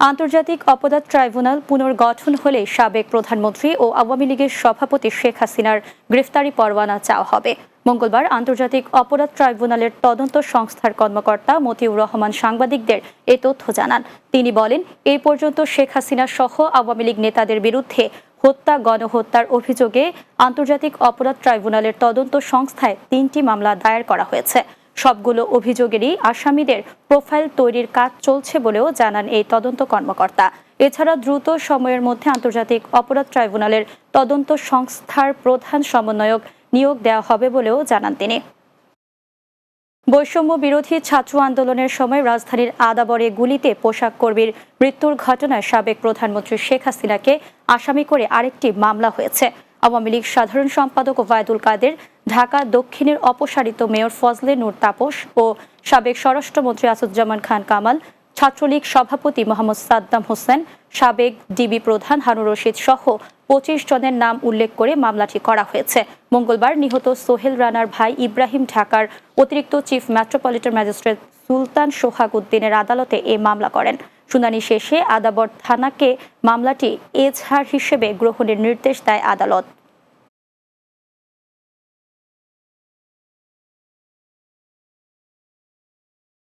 আন্তর্জাতিক অপরাধ ট্রাইব্যুনাল পুনর্গঠন হলে সাবেক প্রধানমন্ত্রী ও আওয়ামী লীগের সভাপতি শেখ হাসিনার গ্রেফতারি পরোয়ানা চাওয়া হবে। মঙ্গলবার আন্তর্জাতিক অপরাধ ট্রাইব্যুনালের তদন্ত সংস্থার কর্মকর্তা মতিউর রহমান সাংবাদিকদের এ তথ্য জানান। তিনি বলেন এই পর্যন্ত শেখ হাসিনা সহ আওয়ামী লীগ নেতাদের বিরুদ্ধে হত্যা, গণহত্যার অভিযোগে আন্তর্জাতিক অপরাধ ট্রাইব্যুনালের তদন্ত সংস্থায় তিনটি মামলা দায়ের করা হয়েছে। সবগুলো অভিযোগেরই আসামিদের প্রোফাইল তৈরির কাজ চলছে বলেও জানান এই তদন্ত কর্মকর্তা। এছাড়া দ্রুত সময়ের মধ্যে আন্তর্জাতিক অপরাধ ট্রাইব্যুনালের তদন্ত সংস্থার প্রধান সমন্বয়ক নিয়োগ দেওয়া হবে বলেও জানান তিনি। বৈষম্য বিরোধী ছাত্র আন্দোলনের সময় রাজধানীর আদাবরে গুলিতে পোশাক কর্মীর মৃত্যুর ঘটনায় সাবেক প্রধানমন্ত্রী শেখ হাসিনাকে আসামি করে আরেকটি মামলা হয়েছে। আওয়ামী লীগ সাধারণ সম্পাদক ওবায়দুল কাদের, ঢাকা দক্ষিণের অপসারিত মেয়র ফজলে নূর তাপস ও সাবেক স্বরাষ্ট্রমন্ত্রী আসাদুজ্জামান খান কামাল, ছাত্রলীগ সভাপতি মোহাম্মদ সাদ্দাম হোসেন, সাবেক ডিবি প্রধান হারুন রশিদ সহ পঁচিশ জনের নাম উল্লেখ করে মামলাটি করা হয়েছে। মঙ্গলবার নিহত সোহেল রানার ভাই ইব্রাহিম ঢাকার অতিরিক্ত chief metropolitan magistrate Sultan Sohag উদ্দিনের আদালতে এ মামলা করেন। শুনানি শেষে আদাবর থানাকে মামলাটি এজহার হিসেবে গ্রহণের নির্দেশ দেয় আদালত।